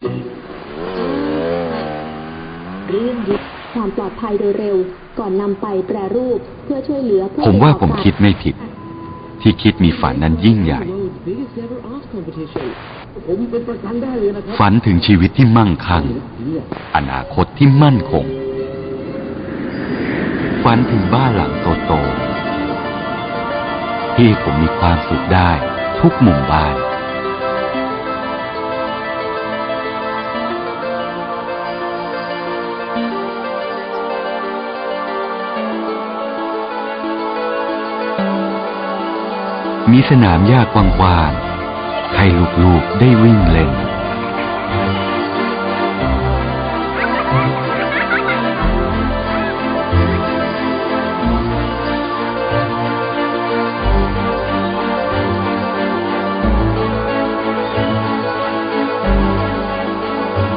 เรื่องยึดความปลอดภัยโดยเร็ว ก่อนนำไปแปรรูปเพื่อช่วยเหลือผู้ผมว่าผมคิดไม่ผิด ที่คิดมีฝันนั้นยิ่งใหญ่ ฝันถึงชีวิตที่มั่งคั่ง อนาคตที่มั่นคง ฝันถึงบ้านหลังโตๆที่ผมมีความสุขได้ทุกมุมบ้าน มีสนามหญ้ากว้างๆให้ลูกๆได้วิ่งเล่น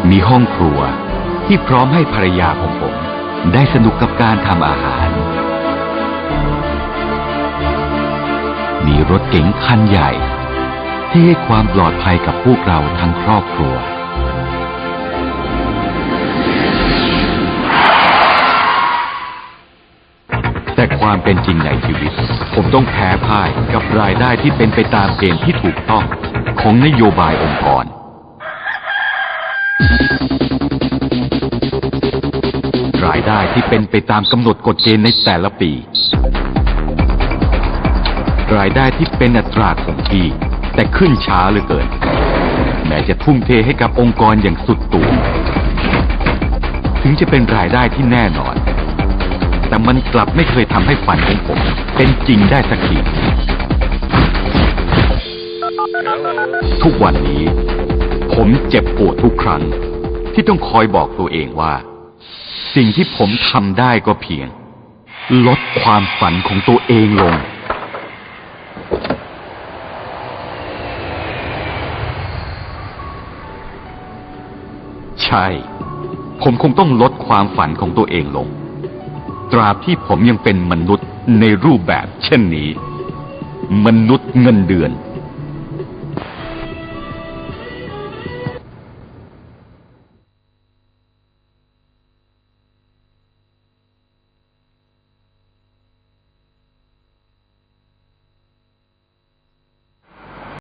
มีห้องครัวที่พร้อมให้ภรรยาของผม ได้สนุกกับการทำอาหาร รถเก๋งคันใหญ่ ที่ให้ความปลอดภัยกับพวกเราทั้งครอบครัว แต่ความเป็นจริงในชีวิต ผมต้องแพ้พ่ายกับรายได้ที่เป็นไปตามเกณฑ์ที่ถูกต้องของนโยบายองค์กรรายได้ที่เป็นไปตามกำหนดกฎเกณฑ์ในแต่ละปี รายได้ที่เป็นอัตราคงที่ แต่ขึ้นช้าเหลือเกิน แม้จะทุ่มเทให้กับองค์กรอย่างสุดตัว ถึงจะเป็นรายได้ที่แน่นอน แต่มันกลับไม่เคยทำให้ฝันของผม เป็นจริงได้สักทีทุกวันนี้ ผมเจ็บปวดทุกครั้ง ที่ต้องคอยบอกตัวเองว่า สิ่งที่ผมทำได้ก็เพียง ลดความฝันของตัวเองลง ใช่ ผมคงต้องลดความฝันของตัวเองลง ตราบที่ผมยังเป็นมนุษย์ในรูปแบบเช่นนี้ มนุษย์เงินเดือน